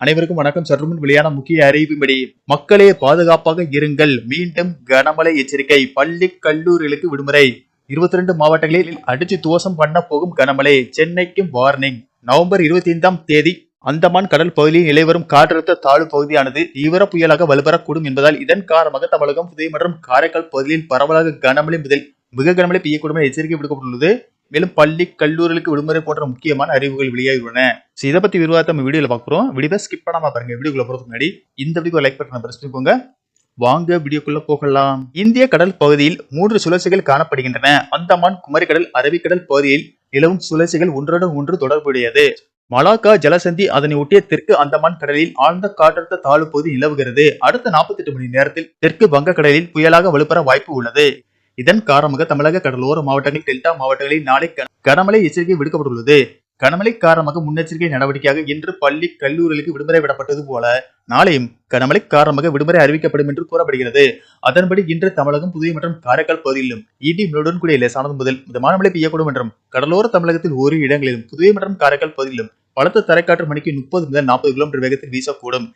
அனைவருக்கும் வணக்கம். சற்றுமுன் வெளியான முக்கிய அறிவிப்பின்படி மக்களே பாதுகாப்பாக இருங்கள். மீண்டும் கனமழை எச்சரிக்கை. பள்ளி கல்லூரிகளுக்கு விடுமுறை. இருபத்தி ரெண்டு மாவட்டங்களில் அடிச்சு துவசம் பண்ண போகும் கனமழை. சென்னைக்கும் வார்னிங். நவம்பர் இருபத்தி ஐந்தாம் தேதி அந்தமான் கடல் பகுதியில் நிலைவரும் காற்றழுத்த தாழ்வு பகுதியானது தீவிர புயலாக வலுப்பெறக்கூடும் என்பதால் இதன் காரணமாக தமிழகம் புதிய மற்றும் காரைக்கால் பகுதியில் பரவலாக கனமழை முதல் மிக கனமழை பெய்யக்கூடும் எச்சரிக்கை விடுக்கப்பட்டுள்ளது. மேலும் பள்ளி கல்லூரிகளுக்கு விடுமுறை போன்ற முக்கியமான அறிவுகள் வெளியாகியுள்ளன. So, இதை பத்தி விரிவாக நம்ம வீடியோல பார்க்குறோம் வீடியோ ஸ்கிப் பண்ணாம பாருங்க. வீடியோக்குள்ள போறதுக்கு முன்னாடி இந்த வீடியோ லைக் பண்ண பிரச்சனைக்கோங்க வாங்க வீடியோக்குள்ள போகலாம். இந்திய கடல் பகுதியில் மூன்று சுழற்சிகள் காணப்படுகின்றன. அந்தமான் குமரிக்கடல் அரபிக்கடல் பகுதியில் நிலவும் சுழற்சிகள் ஒன்றுடன் ஒன்று தொடர்புடையது. மலாக்கா ஜலசந்தி அதனை ஒட்டிய தெற்கு அந்தமான் கடலில் ஆழ்ந்த காற்றழுத்த தாழ்வு பகுதி நிலவுகிறது. அடுத்த 48 மணி நேரத்தில் தெற்கு வங்கக்கடலில் புயலாக வலுப்பெற வாய்ப்பு உள்ளது. இதன் காரணமாக தமிழக கடலோர மாவட்டங்கள் டெல்டா மாவட்டங்களில் நாளை கனமழை எச்சரிக்கை விடுக்கப்பட்டுள்ளது. கனமழை காரணமாக முன்னெச்சரிக்கை நடவடிக்கையாக இன்று பள்ளி கல்லூரிகளுக்கு விடுமுறை விடப்பட்டது போல நாளையும் கனமழை காரணமாக விடுமுறை அறிவிக்கப்படும் என்று கூறப்படுகிறது. அதன்படி இன்று தமிழகம் புதுவை மற்றும் காரைக்கால் பகுதியிலும் இடி மின்னுடன் கூடிய லேசானது முதல் மிதமான மழை பெய்யக்கூடும் என்றும் கடலோர தமிழகத்தில் ஓரிரு இடங்களிலும் புதுவை மற்றும் காரைக்கால் பகுதியிலும் பலத்த தரைக்காற்று மணிக்கு முப்பது முதல் நாற்பது கிலோமீட்டர் வேகத்தில் வீசக்கூடும்.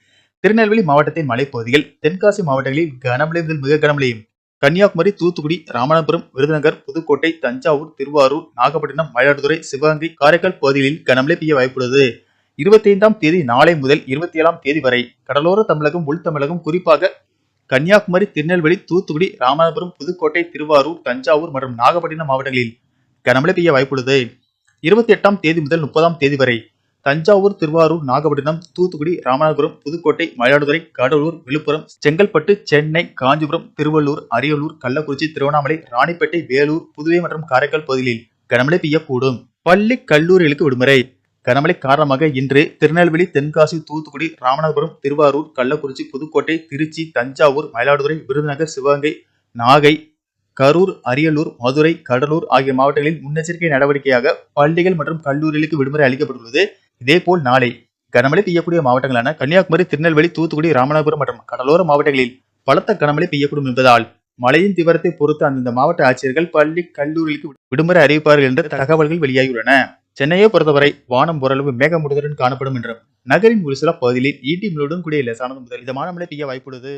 திருநெல்வேலி மாவட்டத்தின் மலைப்பகுதியில் தென்காசி மாவட்டங்களில் கனமழை முதல் மிக கனமழையும் கன்னியாகுமரி தூத்துக்குடி ராமநாதபுரம் விருதுநகர் புதுக்கோட்டை தஞ்சாவூர் திருவாரூர் நாகப்பட்டினம் மயிலாடுதுறை சிவகங்கை காரைக்கால் பகுதிகளில் கனமழை பெய்ய வாய்ப்புள்ளது. இருபத்தைந்தாம் தேதி நாளை முதல் இருபத்தி ஏழாம் தேதி வரை கடலோர தமிழகம் உள் தமிழகம் குறிப்பாக கன்னியாகுமரி திருநெல்வேலி தூத்துக்குடி ராமநாதபுரம் புதுக்கோட்டை திருவாரூர் தஞ்சாவூர் மற்றும் நாகப்பட்டினம் மாவட்டங்களில் கனமழை பெய்ய வாய்ப்புள்ளது. இருபத்தி எட்டாம் தேதி முதல் முப்பதாம் தேதி வரை தஞ்சாவூர் திருவாரூர் நாகப்பட்டினம் தூத்துக்குடி ராமநாதபுரம் புதுக்கோட்டை மயிலாடுதுறை கடலூர் விழுப்புரம் செங்கல்பட்டு சென்னை காஞ்சிபுரம் திருவள்ளூர் அரியலூர் கள்ளக்குறிச்சி திருவண்ணாமலை ராணிப்பேட்டை வேலூர் புதுவை மற்றும் காரைக்கால் பகுதிகளில் கனமழை பெய்யக்கூடும். பள்ளி கல்லூரிகளுக்கு விடுமுறை. கனமழை காரணமாக இன்று திருநெல்வேலி தென்காசி தூத்துக்குடி ராமநாதபுரம் திருவாரூர் கள்ளக்குறிச்சி புதுக்கோட்டை திருச்சி தஞ்சாவூர் மயிலாடுதுறை விருதுநகர் சிவகங்கை நாகை கரூர் அரியலூர் மதுரை கடலூர் ஆகிய மாவட்டங்களில் முன்னெச்சரிக்கை நடவடிக்கையாக பள்ளிகள் மற்றும் கல்லூரிகளுக்கு விடுமுறை அளிக்கப்பட்டுள்ளது. இதேபோல் நாளை கனமழை பெய்யக்கூடிய மாவட்டங்களான கன்னியாகுமரி திருநெல்வேலி தூத்துக்குடி ராமநாதபுரம் மற்றும் கடலோர மாவட்டங்களில் பலத்த கனமழை பெய்யக்கூடும் என்பதால் மழையின் தீவிரத்தை பொறுத்து அந்தந்த மாவட்ட ஆட்சியர்கள் பள்ளி கல்லூரிகளுக்கு விடுமுறை அறிவிப்பார்கள் என்ற தகவல்கள் வெளியாகியுள்ளன. சென்னையை பொறுத்தவரை வானம் ஓரளவு மேகமூட்டத்துடன் காணப்படும் என்றும் நகரின் ஒரு சில பகுதிகளில் ஈட்டி முழுவதும் கூடிய லேசானது முதல் இதமான மழை பெய்ய வாய்ப்புள்ளது.